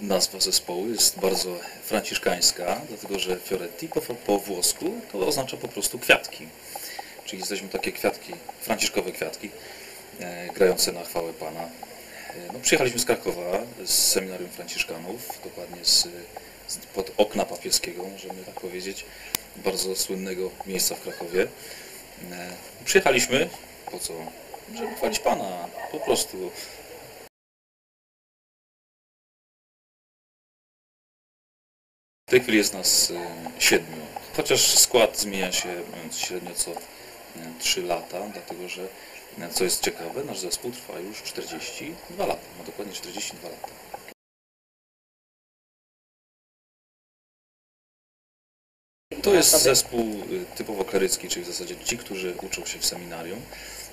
Nazwa zespołu jest bardzo franciszkańska, dlatego że Fioretti po, po włosku to oznacza po prostu kwiatki. Czyli jesteśmy takie kwiatki, franciszkowe kwiatki, e, grające na chwałę Pana. E, no, przyjechaliśmy z Krakowa, z seminarium franciszkanów, dokładnie z, z pod okna papieskiego, możemy tak powiedzieć, bardzo słynnego miejsca w Krakowie. E, przyjechaliśmy, po co? Żeby chwalić Pana, po prostu. W tej chwili jest nas e, siedmiu, chociaż skład zmienia się średnio co 3 lata, dlatego że, e, co jest ciekawe, nasz zespół trwa już 42 lata, ma dokładnie 42 lata. To jest zespół y, typowo klerycki, czyli w zasadzie ci, którzy uczą się w seminarium,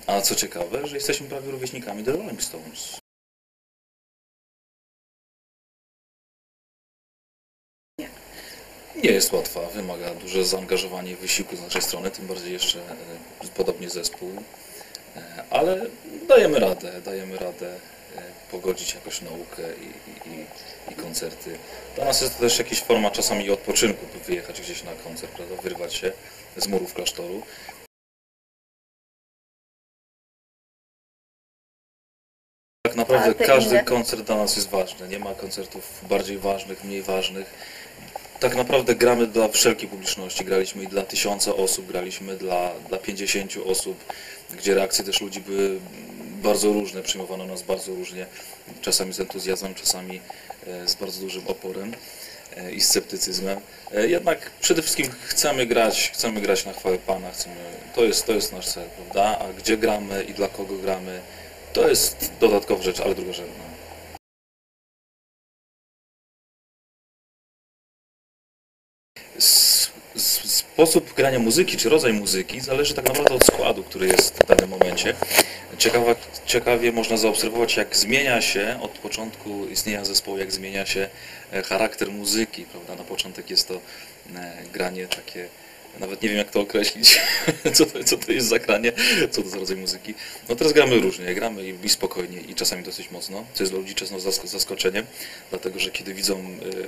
a co ciekawe, że jesteśmy prawie rówieśnikami The Rolling Stones. Nie jest łatwa, wymaga duże zaangażowanie i wysiłku z naszej strony, tym bardziej jeszcze e, podobnie zespół, E, ale dajemy radę, dajemy radę e, pogodzić jakoś naukę i, i, i koncerty. Dla nas jest to też jakaś forma czasami odpoczynku, by wyjechać gdzieś na koncert, prawda, wyrwać się z murów klasztoru. Tak naprawdę każdy koncert dla nas jest ważny. Nie ma koncertów bardziej ważnych, mniej ważnych. Tak naprawdę gramy dla wszelkiej publiczności. Graliśmy i dla tysiąca osób, graliśmy dla, dla 50 osób, gdzie reakcje też ludzi były bardzo różne, przyjmowano nas bardzo różnie, czasami z entuzjazmem, czasami e, z bardzo dużym oporem e, i sceptycyzmem. E, Jednak przede wszystkim chcemy grać, chcemy grać na chwałę Pana, chcemy, to, jest, to jest nasz cel, prawda? A gdzie gramy i dla kogo gramy, to jest dodatkowa rzecz, ale drugorzędna. Sposób grania muzyki, czy rodzaj muzyki zależy tak naprawdę od składu, który jest w danym momencie. Ciekawa, ciekawie można zaobserwować, jak zmienia się od początku istnienia zespołu, jak zmienia się e, charakter muzyki, prawda? Na początek jest to e, granie takie, nawet nie wiem jak to określić, co to, co to jest za granie, co to za rodzaj muzyki. No teraz gramy różnie, gramy i, i spokojnie i czasami dosyć mocno, co jest dla ludzi często zask- zaskoczeniem, dlatego że kiedy widzą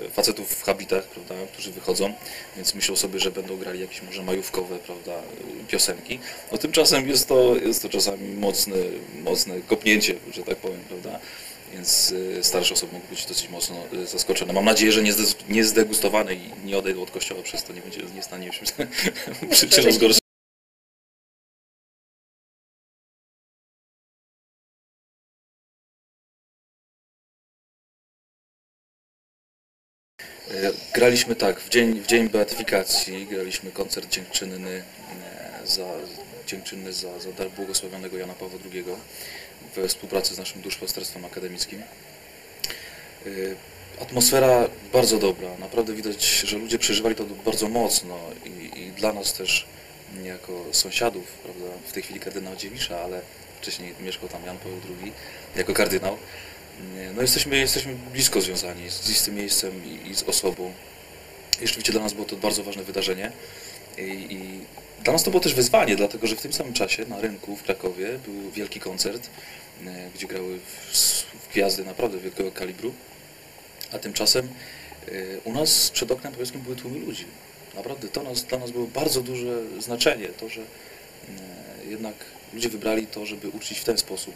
e, facetów w habitach, prawda, którzy wychodzą, więc myślą sobie, że będą grali jakieś może majówkowe, prawda, e, piosenki, no tymczasem jest to, jest to czasami mocne, mocne kopnięcie, że tak powiem, prawda, więc e, starsze osoby mogą być dosyć mocno e, zaskoczone. Mam nadzieję, że nie zdegustowane i nie odejdą od kościoła przez to, nie będzie, nie stanie się przyczyną zgorszenia. E, Graliśmy tak, w dzień, w dzień beatyfikacji graliśmy koncert dziękczynny e, za, dziękczynny za, za dar błogosławionego Jana Pawła II we współpracy z naszym duszpasterstwem akademickim. E, Atmosfera bardzo dobra, naprawdę widać, że ludzie przeżywali to bardzo mocno i, i dla nas też jako sąsiadów, prawda, w tej chwili kardynał Dziewisza, ale wcześniej mieszkał tam Jan Paweł II jako kardynał. Nie, No jesteśmy, jesteśmy blisko związani z, z tym miejscem i, i z osobą. I rzeczywiście dla nas było to bardzo ważne wydarzenie. I, I dla nas to było też wyzwanie, dlatego że w tym samym czasie na rynku w Krakowie był wielki koncert, e, gdzie grały w, w gwiazdy naprawdę wielkiego kalibru. A tymczasem e, u nas przed oknem powiedzmy były tłumy ludzi. Naprawdę to nas, dla nas było bardzo duże znaczenie, to, że e, jednak ludzie wybrali to, żeby uczcić w ten sposób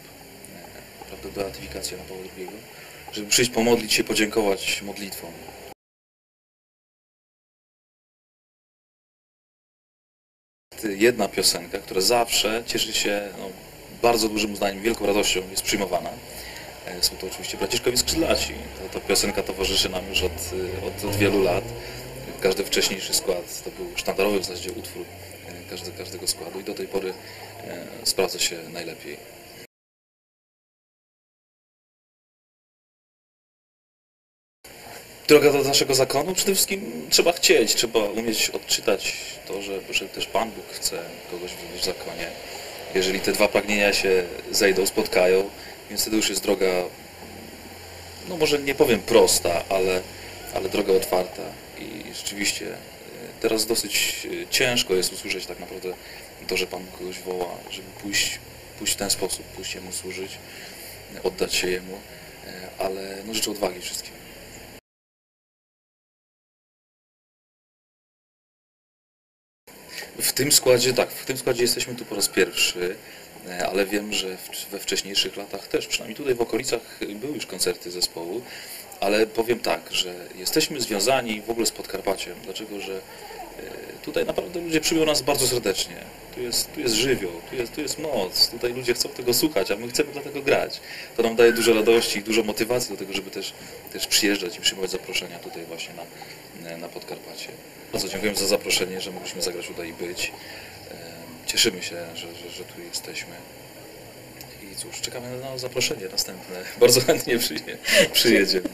prawda, beatyfikację na Pawła II, żeby przyjść pomodlić się, podziękować modlitwą. Jedna piosenka, która zawsze cieszy się no, bardzo dużym uznaniem, wielką radością jest przyjmowana. E, Są to oczywiście Braciszkowi Skrzydlaci. Ta, ta piosenka towarzyszy nam już od, od, od wielu lat. Każdy wcześniejszy skład to był sztandarowy w zasadzie utwór e, każdy, każdego składu i do tej pory e, sprawdza się najlepiej. Droga do naszego zakonu? Przede wszystkim trzeba chcieć, trzeba umieć odczytać to, że, że też Pan Bóg chce kogoś widzieć w zakonie. Jeżeli te dwa pragnienia się zejdą, spotkają, więc wtedy już jest droga, no może nie powiem prosta, ale, ale droga otwarta. I rzeczywiście e, teraz dosyć e, ciężko jest usłyszeć tak naprawdę to, że Pan kogoś woła, żeby pójść, pójść w ten sposób, pójść Jemu służyć, oddać się Jemu. ale no, życzę odwagi wszystkim. W tym składzie, tak, w tym składzie jesteśmy tu po raz pierwszy, e, ale wiem, że we wcześniejszych latach też, przynajmniej tutaj w okolicach były już koncerty zespołu, ale powiem tak, że jesteśmy związani w ogóle z Podkarpaciem, dlaczego, że tutaj naprawdę ludzie przyjmują nas bardzo serdecznie. Tu jest, tu jest żywioł, tu jest, tu jest moc, tutaj ludzie chcą tego słuchać, a my chcemy dlatego grać. To nam daje dużo radości i dużo motywacji do tego, żeby też, też przyjeżdżać i przyjmować zaproszenia tutaj właśnie na, na Podkarpacie. Bardzo dziękuję za zaproszenie, że mogliśmy zagrać tutaj i być. Em, Cieszymy się, że, że, że tu jesteśmy. I cóż, czekamy na zaproszenie następne. Bardzo chętnie przyje, przyjedziemy.